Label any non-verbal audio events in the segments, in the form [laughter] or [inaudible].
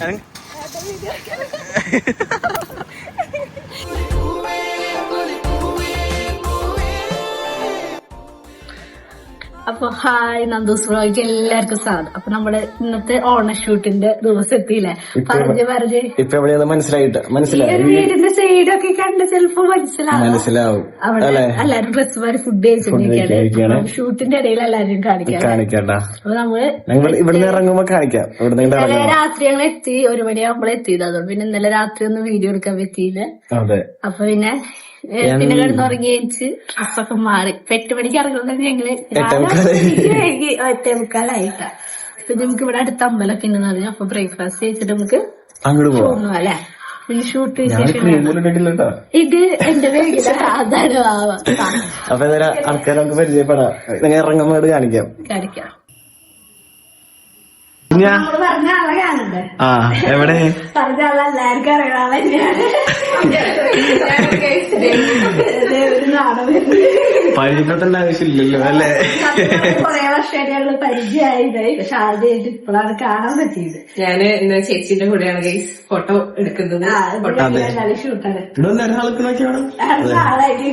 Ano? [laughs] അപ്പൊ hi Nandu's ബ്ലോഗിക്ക് എല്ലാവർക്കും സ്വാഗതം. അപ്പൊ നമ്മുടെ ഇന്നത്തെ ഓണ ഷൂട്ടിന്റെ ദിവസം എത്തിയില്ലേ പറഞ്ഞു പറഞ്ഞു. ഇപ്പൊ എവിടെയാണ് മനസ്സിലായിട്ട്? മനസ്സിലായി? വീടിന്റെ സൈഡൊക്കെ കണ്ട് ചിലപ്പോ മനസ്സിലാവും. മനസ്സിലാവും. അവിടെ എല്ലാരും ഡ്രസ് മാറി ഫുഡ്. കഴിച്ചിരിക്കുകയാണ്. ഷൂട്ടിന്റെ ഇടയിൽ എല്ലാരും കാണിക്കാം കാണിക്കണ്ട. അപ്പൊ നമ്മൾ ഞങ്ങൾ ഇവിടുന്ന് ഇറങ്ങുമ്പോ കാണിക്കാം. ഇന്നലെ രാത്രി ഞങ്ങൾ എത്തി ഒരു മണിയാകുമ്പോൾ എത്തിയത്. അതുകൊണ്ട് പിന്നെ ഇന്നലെ രാത്രി ഒന്നും വീഡിയോ എടുക്കാൻ പറ്റിയില്ല. അപ്പൊ പിന്നെ പിന്നെ ഡ്രസ്സൊക്കെ മാറി. ഇപ്പൊ എട്ട് മണിക്ക് ഇറങ്ങുന്നത് ഞങ്ങൾ. എട്ടേമുക്കാലായി. ഒറ്റേ മുക്കാലായിട്ടാ. അപ്പൊ നമുക്ക് ഇവിടെ അടുത്ത അമ്പലമൊക്കെ ഉണ്ടെന്ന് പറഞ്ഞു അപ്പൊ ബ്രേക്ക്ഫാസ്റ്റ് കഴിച്ചിട്ട് നമുക്ക് അങ്ങോട്ട് പോവാം. പോന്നു അല്ലെ? പിന്നെ ഷൂട്ട് ഞാൻ വിശേഷം ക്രീം ഇത് എന്റെ അപ്പൊ ആൾക്കാരെ നമുക്ക് പരിചയപ്പെടാം. ഇറങ്ങുമ്പോൾ കാണിക്കാം. കാണിക്കാം. ആ എവിടെ. പരിചയപ്പെട്ടേണ്ട ആവശ്യമില്ലല്ലോ അല്ലേ? വർഷമായിട്ട് ഞങ്ങൾ പരിചയമായിട്ടായി പക്ഷെ ആദ്യമായിട്ട് ഇപ്പോഴാണ് കാണാൻ പറ്റിയത്. ഞാൻ ഇന്ന് ചേച്ചിന്റെ കൂടെയാണ് ഗൈസ് ഫോട്ടോ എടുക്കുന്നത്. നല്ല ഷൂട്ടാണ് ആളായിട്ട്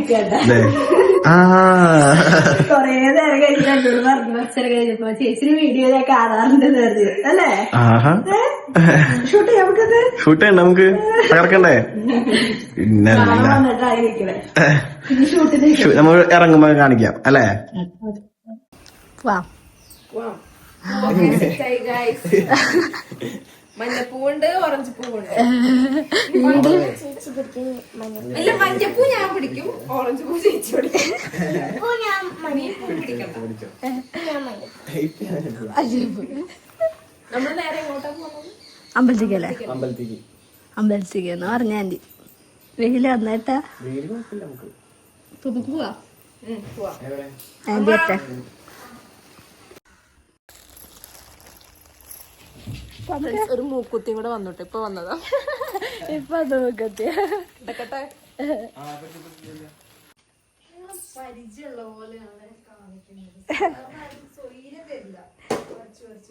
കൊറേ നേരം കഴിഞ്ഞു എന്നോട് പറഞ്ഞു അച്ഛനെ കഴിഞ്ഞപ്പോ ചേച്ചിന് വീഡിയോ ഞാൻ കാണാറുണ്ട് നേരത്തെ അല്ലേ? ആഹാ. ഷൂട്ട് നമുക്കത്? ഷൂട്ട് ചെയ്യണ്ട നമുക്ക്? തകർക്കണ്ടേ? പിന്നെ നമ്മൾ ഇറങ്ങുമ്പോ കാണിക്കാം അല്ലേ? വാ [laughs] മഞ്ഞപ്പൂവുണ്ട് ഓറഞ്ച് പൂവുണ്ട് ഇല്ല [laughs] മഞ്ഞപ്പൂ ഞാൻ പിടിക്കും. ഓറഞ്ച് പൂ ചേച്ചി പിടിക്കും. നീ പൂ പിടിക്കണ്ട. നമ്മൾ നേരെ എങ്ങോട്ടാ പോകുന്നത്? അമ്പലത്തിക്കല്ലേ അമ്പലത്തേക്ക് അമ്പലത്തിക്ക് എന്ന് പറഞ്ഞ ആന്റി. വെയിൽ വന്നേട്ടാ? ആന്റി അറ്റ ഒരു മൂക്കുത്തി കൂടെ വന്നിട്ട്. ഇപ്പൊ വന്നതാ. ഇപ്പൊ അത് നോക്കത്തെ എടുക്കട്ടെ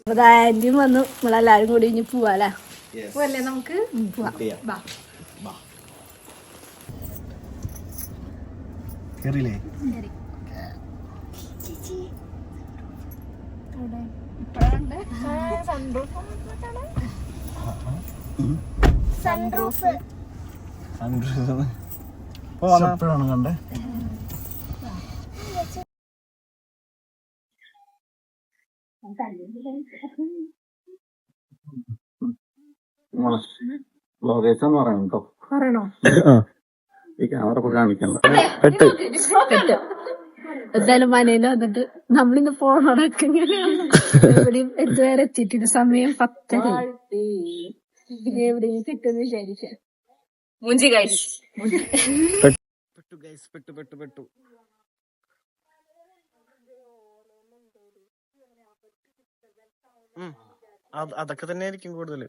അപ്പൊ ആന്റിയും വന്നു. നമ്മളെല്ലാരും കൂടി ഇനി പോവാലേ പോവല്ലേ നമുക്ക്? പോവാ. പോവാം അവിടെ കേറിയില്ലേ? എപ്പോഴാണ് കണ്ടേ. ലൊക്കേഷൻ പറയണം കേട്ടോ. പറയണോ? ഈ ക്യാമറ ഇപ്പൊ കാണിക്കണ്ട. എന്തായാലും മനയിലോ വന്നിട്ട് നമ്മളിന്ന് പോണോടൊക്കെ എവിടെയും എന്തുവരെ എത്തിയിട്ടില്ല. സമയം പത്തര എവിടെയും വിചാരിച്ച മുഞ്ചി ഗൈസ് പെട്ടു ഗൈസ് പെട്ടു പെട്ടു പെട്ടു. അതൊക്കെ തന്നെ ആയിരിക്കും കൂടുതൽ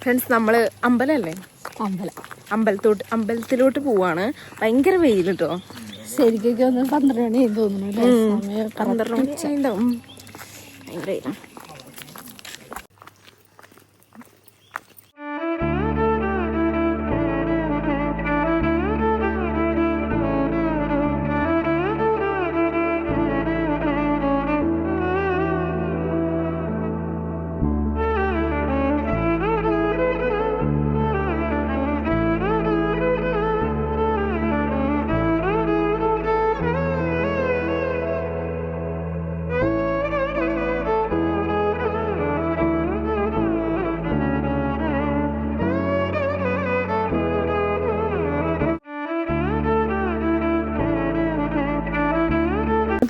ഫ്രണ്ട്സ് നമ്മൾ അമ്പലല്ലേ? അമ്പലം. അമ്പലത്തോട്ട് അമ്പലത്തിലോട്ട് പോവാണ്. ഭയങ്കര വെയിൽ കേട്ടോ ശരിക്കൊക്കെ ഒന്ന് പന്ത്രണ്ട് മണി തോന്നുന്നു പന്ത്രണ്ട് മണി ഉണ്ടാവും ഭയങ്കര.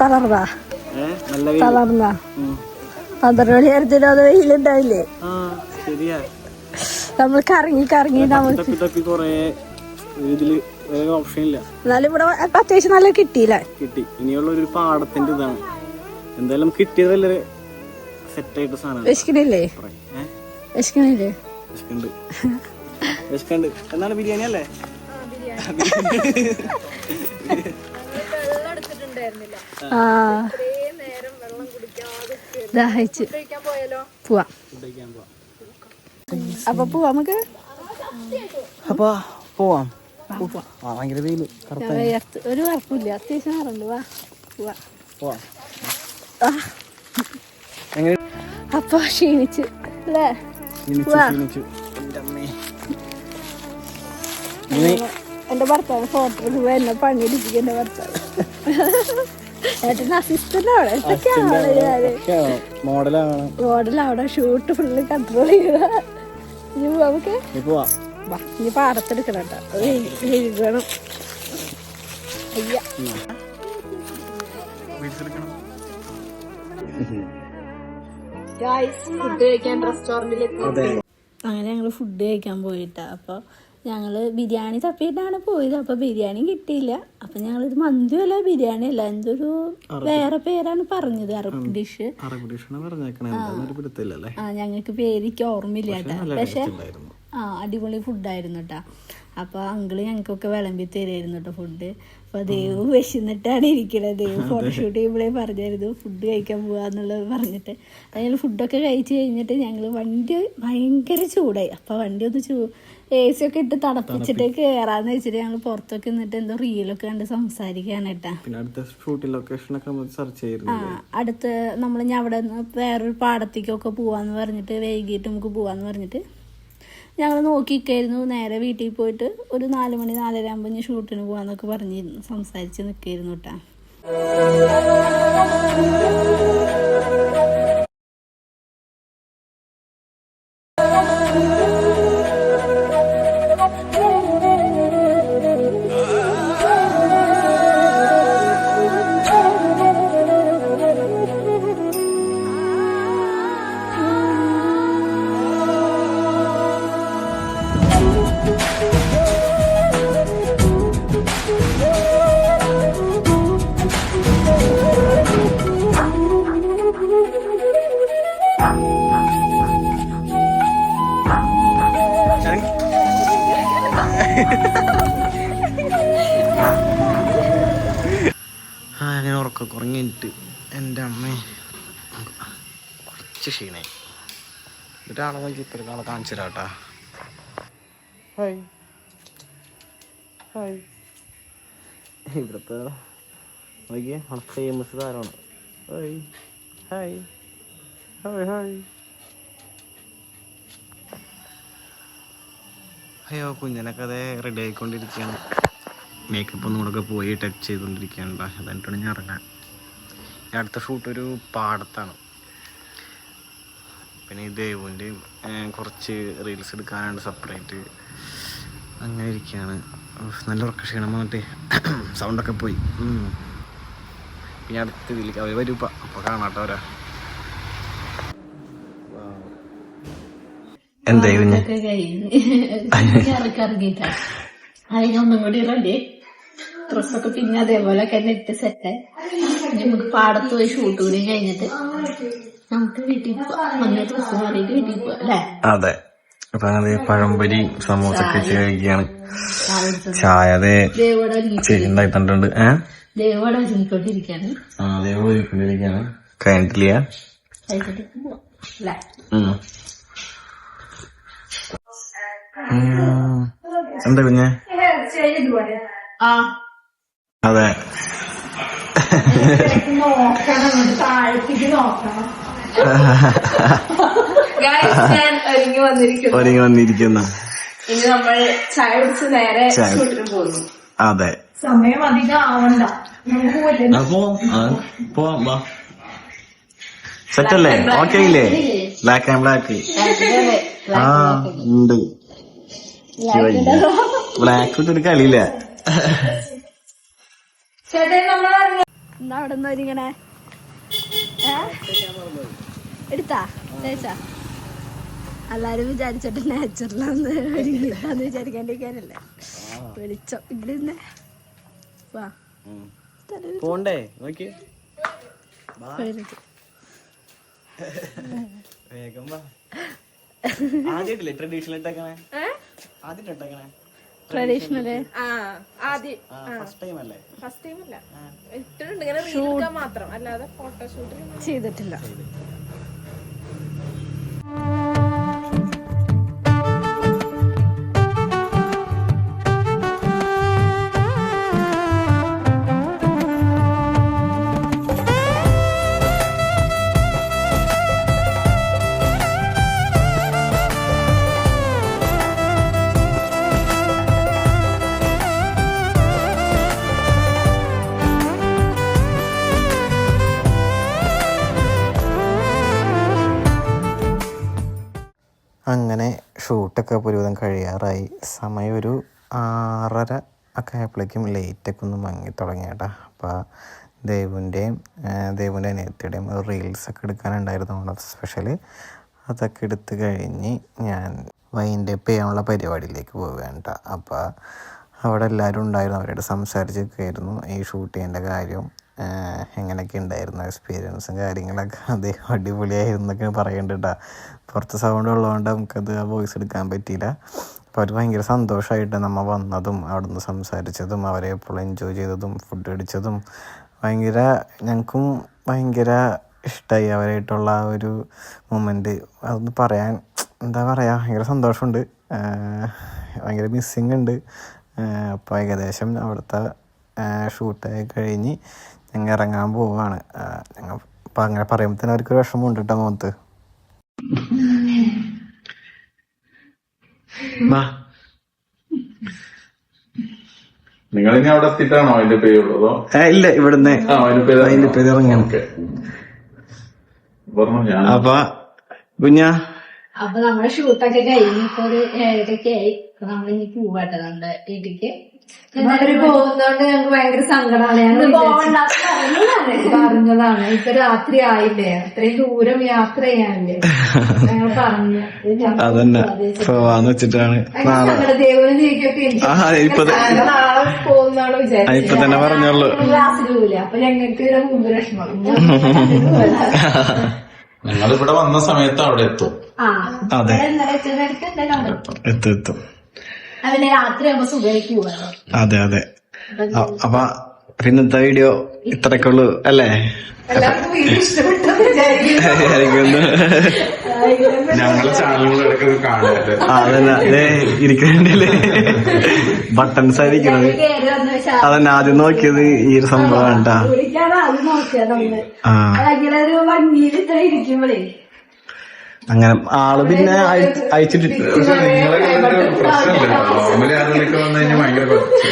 തളർന്നാ. നല്ല തളർന്നാ. പന്ത്രണ്ട് മണി നേരത്തിനും അത് വെയിലുണ്ടായില്ലേ? ആ ശരിയാ. നമ്മൾ കറങ്ങി കറങ്ങി നമ്മൾ തപ്പി തപ്പി കൊറേ ഇതിൽ വേറെ ഓപ്ഷൻ ഇല്ല. എന്നാലും ഇവിടെ അത്യാവശ്യം നല്ല കിട്ടിയില്ല? കിട്ടി. ഇനിയുള്ള ഒരു പാടത്തിന്റെ ഇതാണ്. എന്തായാലും കിട്ടിയതല്ലേ സെറ്റ് ആയിട്ട് സാധനം വിശക്കണില്ലേ വിശക്കണില്ലേ വിശക്കുണ്ട് വിശക്കുണ്ട് എന്നാണ് ബിരിയാണി അല്ലേ? ആ [laughs] ദാഹിച്ച് പോവാ. അപ്പൊ പോവാ നമുക്ക്? അപ്പൊ പോവാം. ഭയങ്കര വെയിൽ. ഒരു കുഴപ്പമില്ല അത്യാവശ്യം നിറണ്ട്. വാ പോവാ. അപ്പൊ ക്ഷീണിച്ച്. അല്ലേ? എന്റെ ഭർത്താവ് ഫോട്ടോ എന്നെ പണിയെടുപ്പിക്കും എന്റെ ഭർത്താവ്. ഏട്ടന് അസിസ്റ്റന്റ് ആണ്. എന്തൊക്കെയാണ് ഞാൻ മോഡലാണ്. അവിടെ ഷൂട്ട് ഫുള്ള് കൺട്രോൾ ചെയ്യുക നമുക്ക്? ഇനി പാടത്തെടുക്കണം കേട്ടോ. അയ്യ. അങ്ങനെ ഞങ്ങൾ ഫുഡ് കഴിക്കാൻ പോയിട്ടാ. അപ്പോൾ ഞങ്ങൾ ബിരിയാണി തപ്പിയിട്ടാണ് പോയത്. അപ്പോൾ ബിരിയാണി കിട്ടിയില്ല. അപ്പം ഞങ്ങളിത് മന്തിയല്ല ബിരിയാണി അല്ല എന്തൊരു വേറെ പേരാണ് പറഞ്ഞത് അറബ് ഡിഷ്. ആ ഞങ്ങൾക്ക് പേരിക്ക് ഓർമ്മയില്ല കേട്ടാ. പക്ഷെ ആ അടിപൊളി ഫുഡായിരുന്നു കേട്ടോ. അപ്പോൾ അങ്കിൾ ഞങ്ങൾക്കൊക്കെ വിളമ്പി തരുമായിരുന്നു കേട്ടോ ഫുഡ് അപ്പോൾ ദേവ് വിശന്നിട്ടാണ് ഇരിക്കണത്. ദേവ് ഫോട്ടോഷൂട്ട് ചെയ്യുമ്പോഴേ പറഞ്ഞായിരുന്നു ഫുഡ് കഴിക്കാൻ പോവാന്നുള്ളത് പറഞ്ഞിട്ട്. ഞങ്ങൾ ഫുഡൊക്കെ കഴിച്ച് കഴിഞ്ഞിട്ട് ഞങ്ങൾ വണ്ടി ഭയങ്കര ചൂടായി. അപ്പോൾ വണ്ടി ഒന്ന് ചൂ എ സി ഒക്കെ ഇട്ട് തണുപ്പിച്ചിട്ട് കയറാന്ന് വെച്ചിട്ട് ഞങ്ങൾ പുറത്തൊക്കെ നിന്നിട്ട് എന്തോ റീലൊക്കെ കണ്ട് സെർച്ച് ആ അടുത്ത് നമ്മൾ ഞാൻ അവിടെ നിന്ന് വേറൊരു പാടത്തേക്കൊക്കെ പോവാന്ന് പറഞ്ഞിട്ട് വൈകിട്ട് നമുക്ക് പോവാന്ന് പറഞ്ഞിട്ട് ഞങ്ങൾ നോക്കിക്കായിരുന്നു നേരെ വീട്ടിൽ പോയിട്ട് ഒരു നാല് മണി നാലര ആകുമ്പോൾ ഞാൻ ഷൂട്ടിന് പോവാന്നൊക്കെ പറഞ്ഞിരുന്നു. സംസാരിച്ച് നിൽക്കായിരുന്നു കേട്ടാ ഉറക്കം കുറഞ്ഞിട്ട് എന്റെ അമ്മേ. കുറച്ച് ക്ഷീണായി. ഒരാളെ നോക്കി ഇപ്പം ഒരാളെ കാണിച്ചു തരാം കേട്ടാ ഹായ്. ഹായ്. ഇവിടുത്തെ നോക്കിയേ നമ്മുടെ ഫേമസ് താരമാണ് ഹായ്. ഹായ്. Hi hi. അയ്യോ കുഞ്ഞനൊക്കെ അതേ റെഡി ആയിക്കൊണ്ടിരിക്കുകയാണ്. മേക്കപ്പ് ഒന്നും കൂടെ പോയി ടച്ച് ചെയ്തുകൊണ്ടിരിക്കുകയാണ് അതെന്നിട്ടാണ് ഞാൻ ഇറങ്ങാൻ. അടുത്ത ഷൂട്ട് ഒരു പാടത്താണ്. പിന്നെ ഈ ദേവുവിന്റെയും കുറച്ച് റീൽസ് എടുക്കാനാണ് സെപ്പറേറ്റ് അങ്ങനെ ഇരിക്കുകയാണ്. നല്ല ഉറക്ക ക്ഷീണം വന്നിട്ട്. സൗണ്ടൊക്കെ പോയി. പിന്നെ അടുത്ത ഇതിലേക്ക് അവർ വരും ഇപ്പം. അപ്പോൾ കാണാട്ടോ അവരാ. എന്താ കഴിഞ്ഞ്? അതിനൊന്നും കൂടി റെഡി ഡ്രസ്സൊക്കെ പിന്നെ അതേപോലെ തന്നെ ഇട്ട് സെറ്റ് നമുക്ക് പാടത്ത് പോയി ഷൂട്ട് കൂടി കഴിഞ്ഞിട്ട് നമുക്ക് വീട്ടിൽ പോവാം. വന്ന ഡ്രസ്സ് മാറിയിട്ട് വീട്ടിൽ പോവാം അല്ലേ? അതെ. അപ്പൊ അങ്ങനെ പഴംപൊരി സമൂസ ഒക്കെ കഴിക്കുകയാണ്. ചായ അതെ ഉണ്ടായിട്ടുണ്ട് ഏഹ് ദേവോടെ ഒരുങ്ങിക്കൊണ്ടിരിക്കാണ്. ഉം. എന്താ പിന്നെ ആ. അതെ. ഒരുങ്ങി വന്നിരിക്കുന്നു. ഒരുങ്ങി വന്നിരിക്കുന്ന. ഇനി നമ്മൾ ചായ കുടിച്ച് നേരെ പോകുന്നു. അതെ. സമയം അധികം ആവണ്ട സെറ്റ് അല്ലേ ഓക്കെ ഇല്ലേ? ബ്ലാക്ക് ആൻഡ് ബ്ലാക്ക് ആ ഉണ്ട്. ബ്ലാക്ക് ഇട്ടൊരു കളിയില്ല? [laughs] ചേട്ടൻ നമ്മൾ എന്താ അവിടെ നിന്ന് ഒരുങ്ങണേ ഏ? എടുത്താ? തേച്ചാ? എല്ലാരും വിചാരിച്ചിട്ട് നാച്ചുറലാന്ന് വിചാരിക്കാണ്ടിരിക്കാനല്ലേ? വെളിച്ചം ഇവിടെ വാ. പോണ്ടേ നോക്കി. വേഗം വാ. ആദ്യമായിട്ടില്ലേ ട്രഡീഷണൽ ഇട്ടേക്കണേ? ഏ? ട്രഡീഷണൽ ആ ഷൂട്ടൊക്കെ ഒരുവിധം കഴിയാറായി. സമയം ഒരു ആറര ഒക്കെ ആയപ്പോഴേക്കും ലൈറ്റൊക്കെ ഒന്ന് മങ്ങി തുടങ്ങി കേട്ടോ. അപ്പോൾ ദേവുന്റെയും ദേവുന്റെ അനിയത്തിയുടെയും റീൽസൊക്കെ എടുക്കാനുണ്ടായിരുന്നു ഓണത്തെ സ്പെഷ്യൽ അതൊക്കെ എടുത്ത് കഴിഞ്ഞ് ഞാൻ വൈൻഡപ്പ് ചെയ്യാനുള്ള പരിപാടിയിലേക്ക് പോവുകയാണ് കേട്ടോ. അപ്പോൾ അവിടെ എല്ലാവരും ഉണ്ടായിരുന്നു. അവരോട് സംസാരിച്ചൊക്കെ ആയിരുന്നു ഈ ഷൂട്ട് ചെയ്യേണ്ട കാര്യം എങ്ങനെയൊക്കെ ഉണ്ടായിരുന്നു എക്സ്പീരിയൻസും കാര്യങ്ങളൊക്കെ? അദ്ദേഹം അടിപൊളിയായിരുന്നു എന്നൊക്കെ പറയുന്നുണ്ട് കേട്ടോ പുറത്ത് സൗണ്ട് ഉള്ളതുകൊണ്ട് നമുക്കത് ആ വോയിസ് എടുക്കാൻ പറ്റിയില്ല. അപ്പോൾ അവർ ഭയങ്കര സന്തോഷമായിട്ട് നമ്മൾ വന്നതും അവിടുന്ന് സംസാരിച്ചതും അവരെ എപ്പോഴും എൻജോയ് ചെയ്തതും ഫുഡ് അടിച്ചതും ഭയങ്കര ഞങ്ങൾക്കും ഭയങ്കര ഇഷ്ടമായി അവരായിട്ടുള്ള ആ ഒരു മൊമെന്റ് അതൊന്ന് പറയാൻ എന്താ പറയുക ഭയങ്കര സന്തോഷമുണ്ട്. ഭയങ്കര മിസ്സിങ് ഉണ്ട്. അപ്പോൾ ഏകദേശം അവിടുത്തെ ഷൂട്ടായി കഴിഞ്ഞ് ഞങ്ങൾ ഇറങ്ങാൻ പോവാണ്. ഞങ്ങൾ അപ്പം അങ്ങനെ പറയുമ്പോൾ തന്നെ അവർക്കൊരു വിഷമമുണ്ട് കേട്ടോ മുഖത്ത്. നിങ്ങൾ ഇനി അവിടെ എത്തിയിട്ടാണോ അതിന്റെ പേരുള്ളതോ ഇല്ല ഇവിടുന്ന്. ആ അതിന്റെ പേര് ഞാൻ അപ്പൊ കുഞ്ഞ? അപ്പൊ നമ്മുടെ ഷൂട്ടൊക്കെ കഴിഞ്ഞപ്പോ ഇപ്പൊ ഒരു ആയി നമ്മളിനി പോവാട്ടെ നമ്മുടെ വീട്ടിക്ക്. അവർ പോകുന്നോണ്ട് ഞങ്ങൾക്ക് ഭയങ്കര സങ്കടമാണ് ഞങ്ങൾ പറഞ്ഞതാണ്. ഇപ്പൊ രാത്രി ആയില്ലേ? അത്രയും ദൂരം യാത്ര ചെയ്യാനില്ലേ? ഞങ്ങൾ പറഞ്ഞു. അതന്നെ. പോവാന്ന് വെച്ചിട്ടാണ് പോകുന്നാണ് ഇപ്പൊ തന്നെ. പറഞ്ഞോളൂ. അപ്പൊ ഞങ്ങൾക്ക് മുമ്പ് ഞങ്ങൾ ഇവിടെ [laughs] വന്ന സമയത്ത് അവിടെ എത്തും. അതെ. എത്തും. എത്തും. എത്തും അതിന് രാത്രി ആകുമ്പോ സുഖമായിട്ട് അതെ അതെ. അപ്പൊ പിന്നത്തെ വീഡിയോ? ഇത്രയൊക്കെ ഉള്ളു അല്ലേ. ഞങ്ങളെ ചാനലുകളൊക്കെ ഇടയ്ക്ക് അതന്നെ. ഇരിക്കണ്ടല്ലേ? ബട്ടൺസ് ആയിരിക്കണത്. കേറി വന്ന് വെച്ചാൽ അതന്നെ ആദ്യം നോക്കിയത് ഈ ഒരു സംഭവം കേട്ടാ ആ. അങ്ങനെ ആൾ പിന്നെ അയച്ചിട്ടുണ്ട് അയച്ചിട്ട്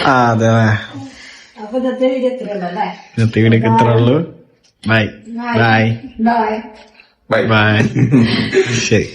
ആ അതെ ഇന്നത്തെ വീഡിയോ ഇത്ര ഉള്ളു. Bye. Bye. Bye. Bye. Bye. ശരി.